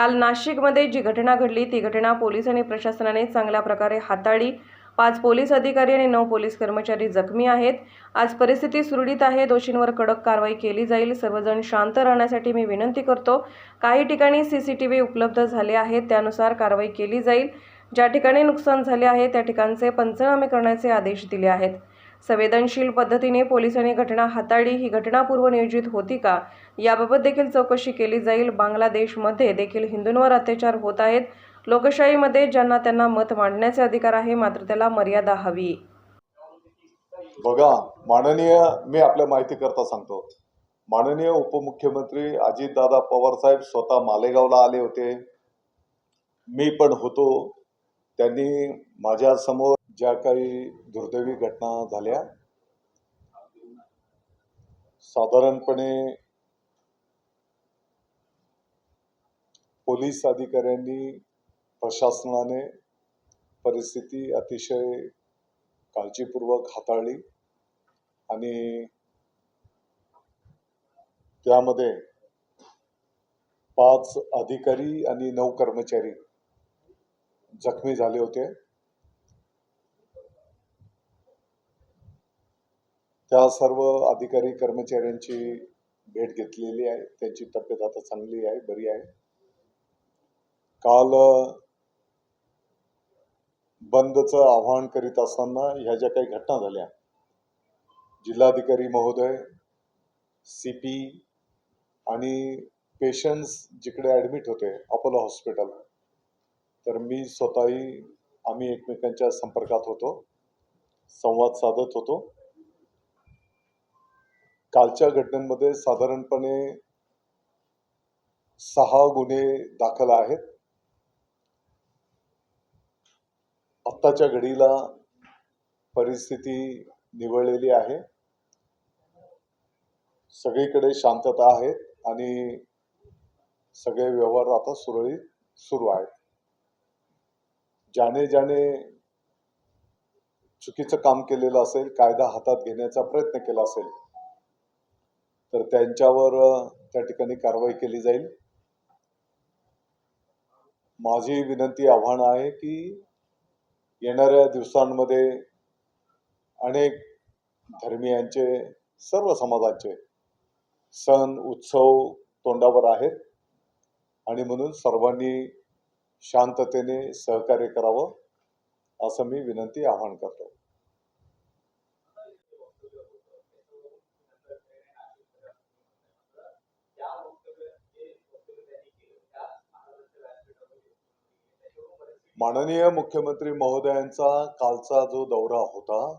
काल नाशिकमध्ये जी घटना घडली ती घटना पोलीस आणि प्रशासनाने चांगल्या प्रकारे हाताळली. पाच पोलीस अधिकारी आणि नऊ पोलीस कर्मचारी जखमी आहेत. आज परिस्थिती सुरळीत आहे. दोषींवर कडक कारवाई केली जाईल. सर्वजण शांत राहण्यासाठी मी विनंती करतो. काही ठिकाणी सी सी टी व्ही उपलब्ध झाले आहेत. त्यानुसार कारवाई केली जाईल. ज्या ठिकाणी नुकसान झाले आहे त्या ठिकाणचे पंचनामे करण्याचे आदेश दिले आहेत. संवेदनशील पद्धतीने पोलिसांनी घटना हाताळली. ही घटना पूर्वनियोजित होती का? याबाबत देखील चौकशी केली जाईल. बांगलादेशमध्ये देखील हिंदूंवर अत्याचार होत आहेत. लोकशाहीमध्ये ज्यांना त्यांना मत मांडण्याचे अधिकार आहे मात्र त्याला मर्यादा हवी. बघा माननीय मी आपल्या माहिती करता सांगतो. माननीय उपमुख्यमंत्री अजितदादा पवार साहेब स्वतः मालेगावला आले होते. मी पण होतो. त्यांनी माझ्यासमोर ज्या काही दुर्दैवी घटना झाल्या साधारणपणे पोलीस अधिकाऱ्यांनी प्रशासनाने परिस्थिती अतिशय काळजीपूर्वक हाताळली आणि त्यामध्ये पाच अधिकारी आणि नऊ कर्मचारी जखमी झाले होते. त्या सर्व अधिकारी कर्मचाऱ्यांची भेट घेतलेली आहे. त्यांची तब्येत आता चांगली आहे बरी आहे. काल बंदचं आवाहन करीत असताना ह्या ज्या काही घटना झाल्या जिल्हाधिकारी महोदय सी पी आणि पेशंट्स जिकडे ॲडमिट होते अपोलो हॉस्पिटल तर मी स्वतःही आम्ही एकमेकांच्या संपर्कात होतो. संवाद साधत होतो. कालच्या घटनेमध्ये साधारणपणे सहा गुन्हे दाखल आहेत. आत्ताच्या घडीला परिस्थिती निवळलेली आहे. सगळीकडे शांतता आहेत आणि सगळे व्यवहार आता सुरळीत सुरू आहेत. ज्याने ज्याने चुकीचं काम केलेलं असेल कायदा हातात घेण्याचा प्रयत्न केला असेल तर त्यांच्यावर त्या ठिकाणी कारवाई केली जाईल. माझी विनंती आव्हान आहे की येणाऱ्या दिवसांमध्ये अनेक धर्मियांचे सर्व समाजांचे सण उत्सव तोंडावर आहेत. आणि म्हणून सर्वांनी शांततेने सहकार्य करावं असं मी विनंती आवाहन करतो. माननीय मुख्यमंत्री महोदयांचा कालचा जो दौरा होता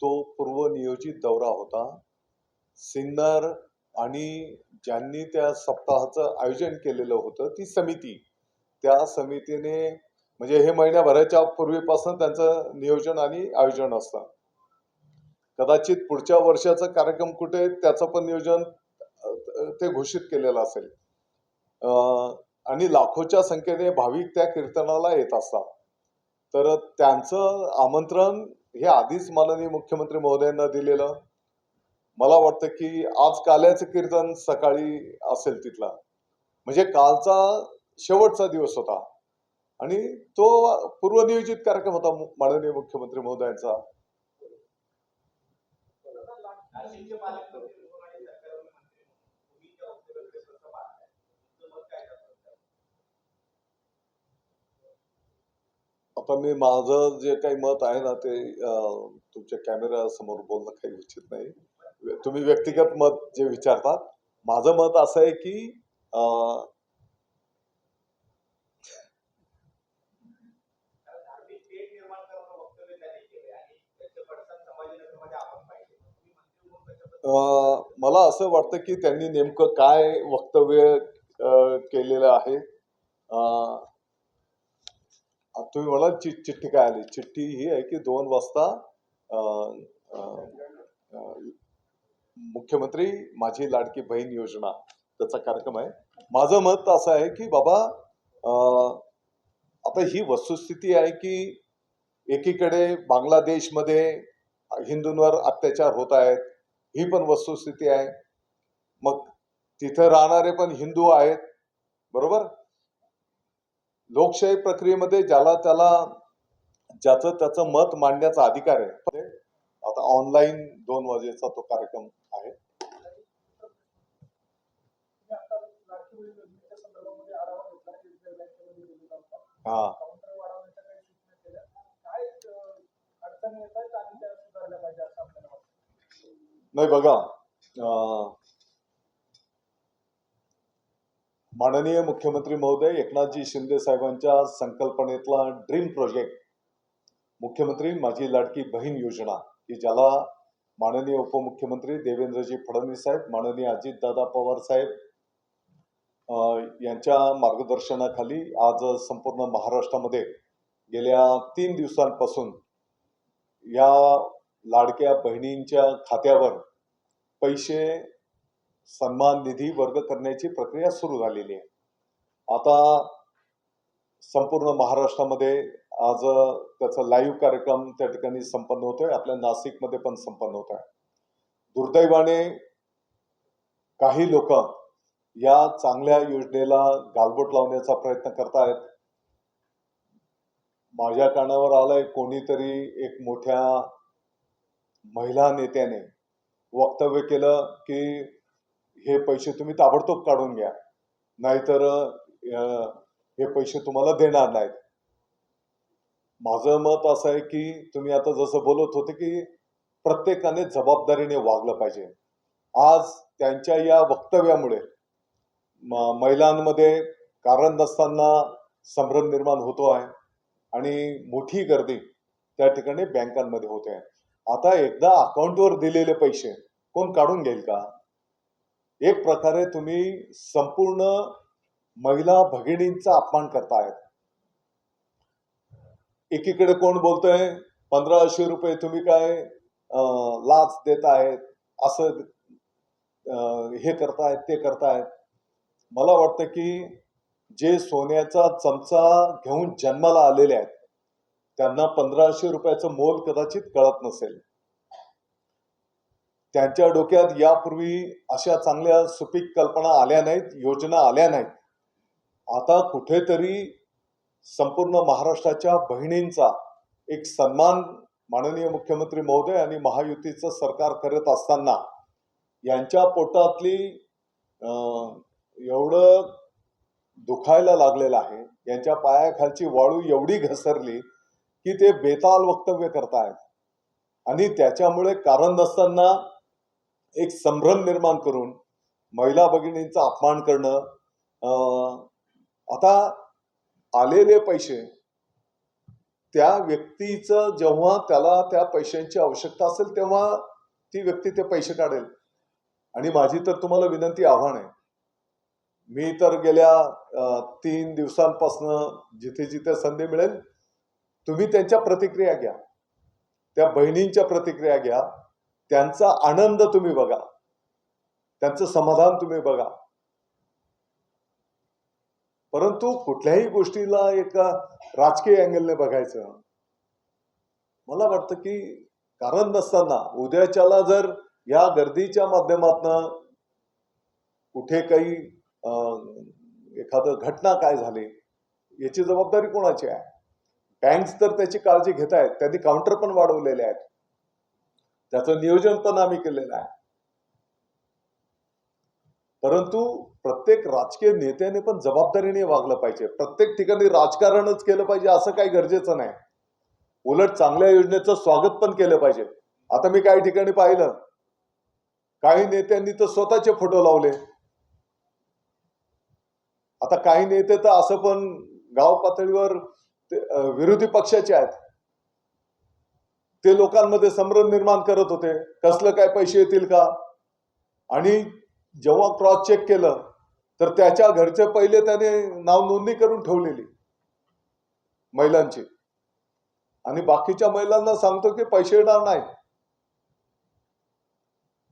तो पूर्वनियोजित दौरा होता. सिन्नर आणि ज्यांनी त्या सप्ताहाचं आयोजन केलेलं होतं ती समिती त्या समितीने म्हणजे हे महिन्याभराच्या पूर्वीपासून त्यांचं नियोजन आणि आयोजन असतं. कदाचित पुढच्या वर्षाचा कार्यक्रम कुठे त्याचं पण नियोजन ते घोषित केलेलं असेल. आणि लाखोच्या संख्येने भाविक त्या कीर्तनाला येत असतात. तर त्यांचं आमंत्रण हे आधीच माननीय मुख्यमंत्री महोदयांना दिलेलं. मला वाटतं की आज काल्याचं कीर्तन सकाळी असेल तिथला. म्हणजे कालचा शेवटचा दिवस होता. आणि तो पूर्वनियोजित कार्यक्रम होता माननीय मुख्यमंत्री महोदयांचा. आता मी माझं जे काही मत आहे ना ते तुमच्या कॅमेरा समोर बोलणं काही उचित नाही. तुम्ही व्यक्तिगत मत जे विचारतात माझं मत असं आहे की अं, कारण धार्मिक पेठ निर्माण करणं वक्तव्य त्यांनी केले आणि त्याचे पडसाद संभाजीनगरमध्ये आपण पाहिले तुम्ही मंत्री म्हणून त्याच्याबद्दल अं, मला असं वाटतं की त्यांनी नेमकं काय वक्तव्य केलेलं आहे? तुम्ही म्हणाल चि चिठ्ठी काय आली? चिठ्ठी ही आहे की दोन वाजता मुख्यमंत्री माझी लाडकी बहीण योजना त्याचा कार्यक्रम आहे. माझं मत असं आहे की बाबा आता ही वस्तुस्थिती आहे की एकीकडे बांगलादेशमध्ये हिंदूंवर अत्याचार होत आहेत ही पण वस्तुस्थिती आहे. मग तिथं राहणारे पण हिंदू आहेत बरोबर? लोकशाही प्रक्रियेमध्ये ज्याला त्याला ज्याचं त्याचं मत मांडण्याचा अधिकार आहे. आता ऑनलाईन दोन वाजेचा तो कार्यक्रम आहे. हा आता लाडकी बहीण योजनेच्या संदर्भामध्ये आढावा घेतला एसबीआय बँकेमध्ये गेलेला होता हा काउंटर वाढवण्याच्या काही सूचना केल्या काय अं, अडचणी येत आहेत आणि त्या सुधारल्या पाहिजे असं आपल्याला वाटतं नाही बघा माननीय मुख्यमंत्री महोदय एकनाथजी शिंदे साहेबांच्या संकल्पनेतला ड्रीम प्रोजेक्ट मुख्यमंत्री माझी लाडकी बहीण योजना की ज्याला माननीय उपमुख्यमंत्री देवेंद्रजी फडणवीस साहेब माननीय अजितदादा पवार साहेब अं, यांच्या मार्गदर्शनाखाली आज संपूर्ण महाराष्ट्रामध्ये गेल्या तीन दिवसांपासून या लाडक्या बहिणींच्या खात्यावर पैसे सन्मान निधी वर्ग करण्याची प्रक्रिया सुरू झालेली आहे. आता संपूर्ण महाराष्ट्रामध्ये आज त्याचा लाईव्ह कार्यक्रम त्या ठिकाणी संपन्न होतोय. आपल्या नाशिकमध्ये पण संपन्न होत आहे. दुर्दैवाने काही लोक या चांगल्या योजनेला गालबोट लावण्याचा प्रयत्न करतायत. माझ्या कानावर आलंय कोणीतरी एक मोठ्या महिला नेत्याने वक्तव्य केलं की हे पैसे तुम्ही ताबडतोब काढून घ्या. नाहीतर हे पैसे तुम्हाला देणार नाहीत. माझं मत असं आहे की तुम्ही आता जसं बोलत होते की प्रत्येकाने जबाबदारीने वागलं पाहिजे. आज त्यांच्या या वक्तव्यामुळे महिलांमध्ये कारण नसताना संभ्रम निर्माण होतो आहे आणि मोठी गर्दी त्या ठिकाणी बँकांमध्ये होते आता एकदा अकाउंटवर दिलेले पैसे कोण काढून घेईल का? एक प्रकारे तुम्ही संपूर्ण महिला भगिनींचा अपमान करतायत. एकीकडे कोण बोलतंय पंधराशे रुपये तुम्ही काय लाच देत आहेत असं हे करतायत ते करतायत. मला वाटतं की जे सोन्याचा चमचा घेऊन जन्माला आलेले आहेत त्यांना पंधराशे रुपयाचं मोल कदाचित कळत नसेल. त्यांच्या डोक्यात यापूर्वी अशा चांगल्या सुपीक कल्पना आल्या नाहीत योजना आल्या नाहीत. आता कुठेतरी संपूर्ण महाराष्ट्राच्या बहिणींचा एक सन्मान माननीय मुख्यमंत्री महोदय आणि महायुतीचं सरकार करत असताना यांच्या पोटातली एवढं दुखायला लागलेलं आहे. यांच्या पायाखालची वाळू एवढी घसरली की ते बेताल वक्तव्य करतायत. आणि त्याच्यामुळे कारण नसताना एक संभ्रम निर्माण करून महिला भगिनींचा अपमान करणं अं, आता आलेले पैसे त्या व्यक्तीचं जेव्हा त्याला त्या पैशांची आवश्यकता असेल तेव्हा ती व्यक्ती ते पैसे काढेल. आणि माझी तर तुम्हाला विनंती आव्हान आहे. मी तर गेल्या तीन दिवसांपासनं जिथे जिथे संधी मिळेल तुम्ही त्यांच्या प्रतिक्रिया घ्या. त्या बहिणींच्या प्रतिक्रिया घ्या. त्यांचा आनंद तुम्ही बघा. त्यांचं समाधान तुम्ही बघा. परंतु कुठल्याही गोष्टीला एका राजकीय अँगलने बघायचं मला वाटतं की कारण नसताना उद्याच्याला जर या गर्दीच्या माध्यमातून कुठे काही अं, एखादं घटना काय झाली याची जबाबदारी कोणाची आहे? बँक्स तर त्याची काळजी घेत आहेत. त्यांनी काउंटर पण वाढवलेले आहेत. त्याचं नियोजन पण आम्ही केलेलं आहे. परंतु प्रत्येक राजकीय नेत्याने पण जबाबदारीने वागलं पाहिजे. प्रत्येक ठिकाणी राजकारणच केलं पाहिजे असं काही गरजेचं नाही. उलट चांगल्या योजनेचं स्वागत पण केलं पाहिजे. आता मी काही ठिकाणी पाहिलं. काही नेत्यांनी तर स्वतःचे फोटो लावले. आता काही नेते तर असं पण गाव पातळीवर विरोधी पक्षाचे आहेत. ते लोकांमध्ये संभ्रम निर्माण करत होते. कसलं काय पैसे येतील का? आणि जेव्हा क्रॉस चेक केलं तर त्याच्या घरचे पहिले त्याने नाव नोंदणी करून ठेवलेली. महिलांची. आणि बाकीच्या महिलांना सांगतो की पैसे येणार नाही.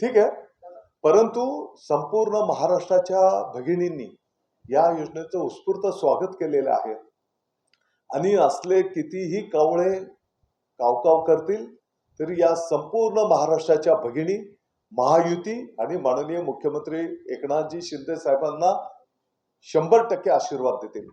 ठीक आहे? परंतु संपूर्ण महाराष्ट्राच्या भगिनींनी या योजनेचं उत्स्फूर्त स्वागत केलेलं आहे. आणि असले कितीही कावळे कावकाव करतील तरी या संपूर्ण महाराष्ट्राच्या भगिनी महायुती आणि माननीय मुख्यमंत्री एकनाथजी शिंदे साहेबांना शंभर टक्के आशीर्वाद देतील.